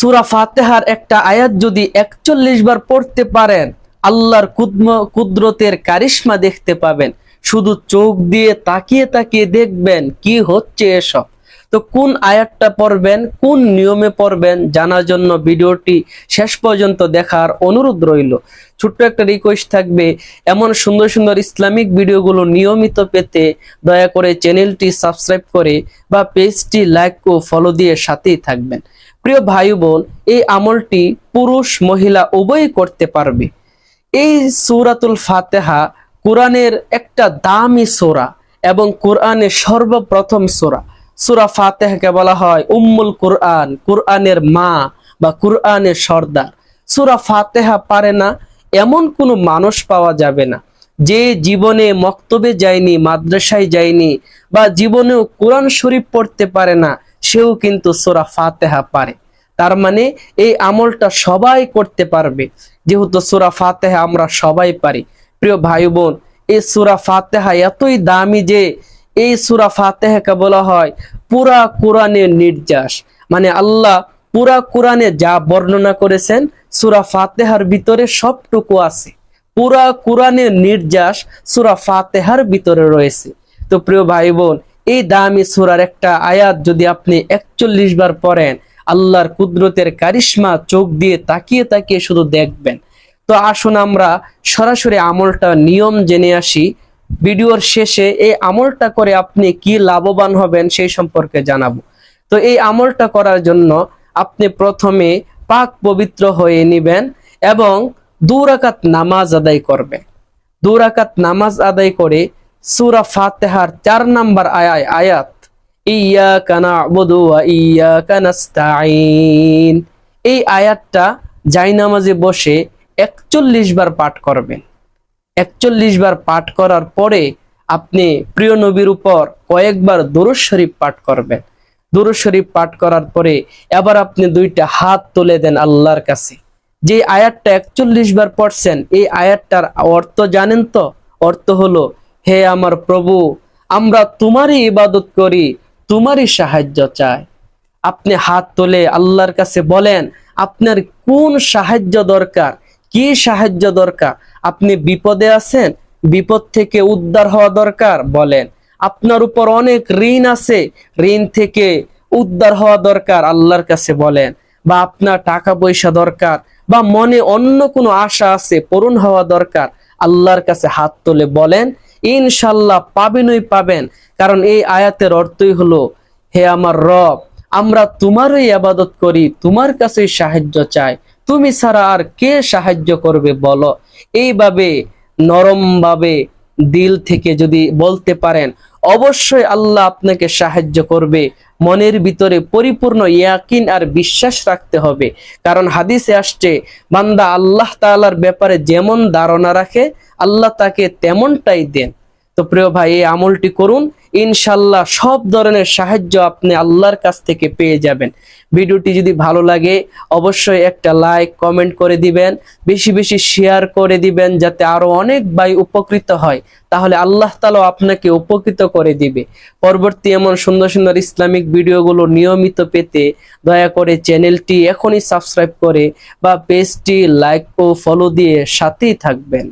সুরা ফাতেহার একটা আয়াত যদি একচল্লিশ বার পড়তে পারেন, আল্লাহর কুদ্ম, কুদরতের কারিশ্মা দেখতে পাবেন। শুধু চোখ দিয়ে তাকিয়ে তাকিয়ে দেখবেন কি হচ্ছে এসব। তো কোন আয়াতটা পড়বেন, কোন নিয়মে পড়বেন জানার জন্য ভিডিওটি শেষ পর্যন্ত দেখার অনুরোধ রইল। ছোট্ট একটা রিকোয়েস্ট থাকবে, এমন সুন্দর সুন্দর ইসলামিক ভিডিওগুলো নিয়মিত পেতে দয়া করে চ্যানেলটি সাবস্ক্রাইব করে বা পেজটি লাইক ও ফলো দিয়ে সাথেই থাকবেন। প্রিয় ভাই বোন এই আমলটি পুরুষ, মহিলা উভয়ই করতে পারবে। এই সূরাতুল ফাতেহা কোরআনের একটা দামি সোরা এবং কোরআনের সর্বপ্রথম সোরা। সূরা ফাতেহাকে বলা হয় উম্মুল কোরআন, কোরআনের মা বা কোরআনের সর্দার। সুরা ফাতেহা পারে না, এমন কোনো মানুষ পাওয়া যাবে না। যে জীবনে মক্তবে যায়নি, মাদ্রাসায় যায়নি বা জীবনেও কোরআন শরীফ পড়তে পারে না, সেও কিন্তু সূরা ফাতেহা পারে। তার মানে এই আমলটা সবাই করতে পারবে। যেহেতু সূরা ফাতেহা আমরা সবাই পারি। প্রিয় ভাই বোন এই সূরা ফাতেহা এতই দামি যে এই সুরা ফাতেহাকে বলা হয় পুরা কোরআনের নির্যাস। মানে আল্লাহ পুরা কোরআনে যা বর্ণনা করেছেন, সুরা ফাতেহার ভিতরে সবটুকু আছে। পুরা কোরআনের নির্যাস সুরা ফাতেহার ভিতরে রয়েছে। তো প্রিয় ভাই বোন এই দামি সূরার একটা আয়াত যদি আপনি একচল্লিশ বার পড়েন, আল্লাহর কুদরতের কারিশ্মা চোখ দিয়ে তাকিয়ে তাকিয়ে শুধু দেখবেন। তো আসুন আমরা সরাসরি আমলটা নিয়ম জেনে আসি। ভিডিওর শেষে এই আমলটা করে আপনি কি লাভবান হবেন সেই সম্পর্কে জানাব। তো এই আমলটা করার জন্য আপনি প্রথমে পাক পবিত্র হয়ে নেবেন এবং দুরাকাত নামাজ আদায় করবেন। দুরাকাত নামাজ আদায় করে সূরা ফাতেহার চার নাম্বার আয়ায়, আয়াত ইয়াকা না'বুদু ওয়া ইয়াকা নাস্তাঈন এই আয়াতটা জায়নামাজে বসে একচল্লিশ বার পাঠ করবেন। একচল্লিশ বার পাঠ করার পরে আপনি প্রিয় নবীর উপর কয়েকবার দরুদ শরীফ পাঠ করবেন। দরুদ শরীফ পাঠ করার পরে এবার আপনি দুইটা হাত তুলে দেন আল্লাহর কাছে। যে আয়াতটা একচল্লিশ বার পড়ছেন, এই আয়াতটার অর্থ জানেন তো? অর্থ হলো, হে আমার প্রভু, আমরা তোমারই ইবাদত করি, তোমারই সাহায্য চাই। আপনি হাত তোলে আল্লাহর কাছে বলেন, আপনার কোন সাহায্য দরকার? কি সাহায্য দরকার? আপনি বিপদে আছেন, বিপদ থেকে উদ্ধার হওয়া দরকার, বলেন। আপনার উপর অনেক ঋণ আছে, ঋণ থেকে উদ্ধার হওয়া দরকার, আল্লাহর কাছে বলেন। বা আপনার টাকা পয়সা দরকার, বা মনে অন্য কোনো আশা আছে, পূরণ হওয়া দরকার, আল্লাহর কাছে হাত তুলে বলেন, ইনশাল্লাহ পাবেনই পাবেন। কারণ এই আয়াতের অর্থই হলো, হে আমার রব, আমরা তোমারই আবাদত করি, তোমার কাছেই সাহায্য চাই। তুমি ছাড়া আর কে সাহায্য করবে বলো? এইভাবে নরমভাবে দিল থেকে যদি বলতে পারেন, অবশ্যই আল্লাহ আপনাকে সাহায্য করবে। মনের ভিতরে পরিপূর্ণ ইয়াকিন আর বিশ্বাস রাখতে হবে। কারণ হাদিসে আসছে, বান্দা আল্লাহ তাআলার ব্যাপারে যেমন ধারণা রাখে, আল্লাহ তাকে তেমনটাই দেন। তো প্রিয় ভাই, এই আমলটি করুন ইনশাল্লাহ সব ধরনের সাহায্য আপনি আল্লাহর কাছ থেকে পেয়ে যাবেন। ভিডিওটি যদি ভালো লাগে, অবশ্যই একটা লাইক, কমেন্ট করে দিবেন, বেশি বেশি শেয়ার করে দিবেন যাতে আরও অনেক ভাই উপকৃত হয়। তাহলে আল্লাহ তালা আপনাকে উপকৃত করে দিবে। পরবর্তী এমন সুন্দর সুন্দর ইসলামিক ভিডিওগুলো নিয়মিত পেতে দয়া করে চ্যানেলটি এখনই সাবস্ক্রাইব করে বা পেজটি লাইক ও ফলো দিয়ে সাথেই থাকবেন।